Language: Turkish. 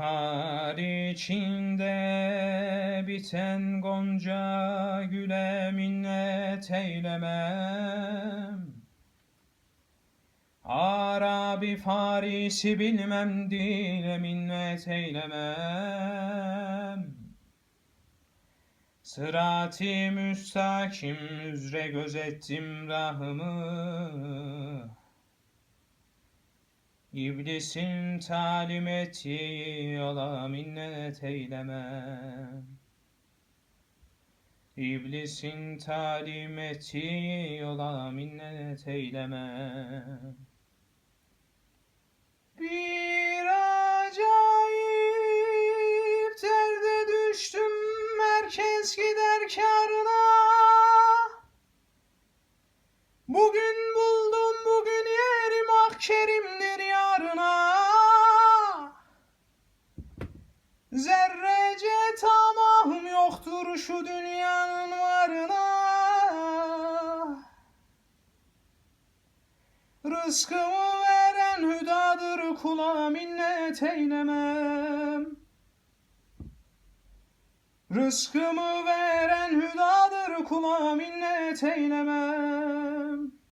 Kar içinde biten gonca güle minnet eylemem. Arabi Farisi bilmem dile minnet eylemem. Sırat-ı müstakim üzre gözettim rahımı. İblisin talim ettiği yola minnet eylemem. İblisin talim ettiği yola minnet eylemem. Bir acayip derde düştüm merkez gider karına. Bugün buldum bugün yerim ah kerimdir Zerrece tamahım yoktur şu dünyanın varına. Rızkımı veren hüdadır kula minnet eylemem. Rızkımı veren hüdadır kula minnet eylemem.